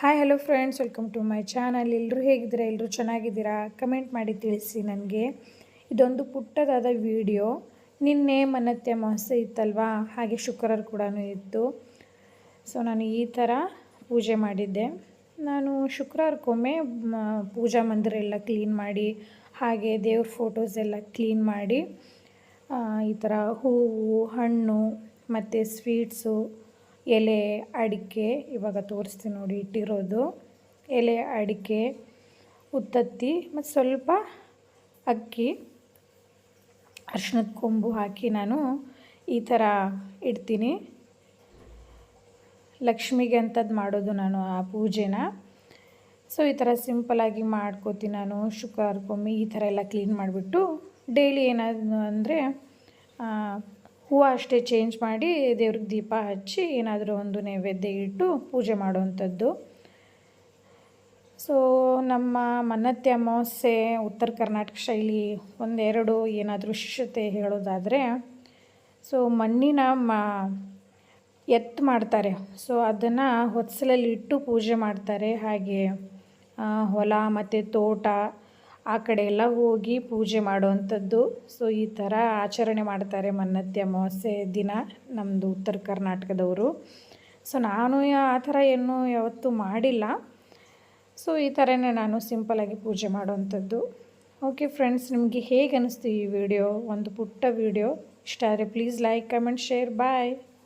Hi hello friends welcome to my channel ಎಲ್ಲರೂ ಹೇಗಿದ್ದೀರಾ? ಎಲ್ಲರೂ ಚೆನ್ನಾಗಿದ್ದೀರಾ? ಕಮೆಂಟ್ ಮಾಡಿ ತಿಳಿಸಿ ನನಗೆ. ಇದೊಂದು ಪುಟ್ಟದಾದ ವಿಡಿಯೋ ನಿನ್ನೆ ಮನತ್ಯ ಅಮಾವಾಸ್ಯೆ ಇತ್ತಲ್ವಾ? ಹಾಗೆ ಶುಕ್ರವಾರ ಕೂಡ ಇತ್ತು. ಸೊ ನಾನು ಈ ಥರ ಪೂಜೆ ಮಾಡಿದ್ದೆ. ನಾನು ಶುಕ್ರವಾರಕ್ಕೊಮ್ಮೆ ಪೂಜಾ ಮಂದಿರ ಎಲ್ಲ ಕ್ಲೀನ್ ಮಾಡಿ, ಹಾಗೆ ದೇವ್ರ ಫೋಟೋಸ್ ಎಲ್ಲ ಕ್ಲೀನ್ ಮಾಡಿ ಈ ಥರ ಹೂವು, ಹಣ್ಣು, ಮತ್ತು ಸ್ವೀಟ್ಸು ಎಲೆ ಅಡಿಕೆ ಇವಾಗ ತೋರಿಸ್ತೀನಿ ನೋಡಿ ಇಟ್ಟಿರೋದು. ಎಲೆ ಅಡಿಕೆ, ಉತ್ತತ್ತಿ ಮತ್ತು ಸ್ವಲ್ಪ ಅಕ್ಕಿ, ಅರ್ಶಿಣದ ಕೊಂಬು ಹಾಕಿ ನಾನು ಈ ಥರ ಇಡ್ತೀನಿ. ಲಕ್ಷ್ಮಿಗೆ ಅಂಥದ್ದು ಮಾಡೋದು ನಾನು ಆ ಪೂಜೆನ. ಸೊ ಈ ಥರ ಸಿಂಪಲಾಗಿ ಮಾಡ್ಕೋತೀನಿ ನಾನು ಶುಕ್ರವಾರಕ್ಕೊಮ್ಮೆ ಈ ಥರ ಎಲ್ಲ ಕ್ಲೀನ್ ಮಾಡಿಬಿಟ್ಟು ಡೈಲಿ ಏನಾದ್ರು ಅಂದರೆ ಹೂವು ಅಷ್ಟೇ ಚೇಂಜ್ ಮಾಡಿ ದೇವ್ರಿಗೆ ದೀಪ ಹಚ್ಚಿ ಏನಾದರೂ ಒಂದು ನೈವೇದ್ಯ ಇಟ್ಟು ಪೂಜೆ ಮಾಡುವಂಥದ್ದು. ಸೊ ನಮ್ಮ ಮನ್ನತ್ತೆ ಅಮಾವಾಸ್ಯೆ, ಉತ್ತರ ಕರ್ನಾಟಕ ಶೈಲಿ ಒಂದೆರಡು ಏನಾದರೂ ವಿಶೇಷತೆ ಹೇಳೋದಾದರೆ ಸೊ ಮಣ್ಣಿನ ಮ, ಎತ್ತು ಮಾಡ್ತಾರೆ. ಸೊ ಅದನ್ನು ಹೊತ್ಸಲಲ್ಲಿ ಇಟ್ಟು ಪೂಜೆ ಮಾಡ್ತಾರೆ. ಹಾಗೆ ಹೊಲ ಮತ್ತು ತೋಟ ಆ ಕಡೆ ಎಲ್ಲ ಹೋಗಿ ಪೂಜೆ ಮಾಡುವಂಥದ್ದು. ಸೊ ಈ ಥರ ಆಚರಣೆ ಮಾಡ್ತಾರೆ ಮನ್ನತ್ತೆ ಅಮಾವಾಸ್ಯೆ ದಿನ ನಮ್ಮದು ಉತ್ತರ ಕರ್ನಾಟಕದವರು. ಸೊ ನಾನು ಆ ಥರ ಏನು ಯಾವತ್ತೂ ಮಾಡಿಲ್ಲ. ಸೊ ಈ ಥರನೇ ನಾನು ಸಿಂಪಲಾಗಿ ಪೂಜೆ ಮಾಡುವಂಥದ್ದು. ಓಕೆ ಫ್ರೆಂಡ್ಸ್ ನಿಮಗೆ ಹೇಗೆ ಅನ್ನಿಸ್ತು ಈ ವಿಡಿಯೋ ಒಂದು ಪುಟ್ಟ ವಿಡಿಯೋ ಇಷ್ಟ ಆದರೆ please like comment share bye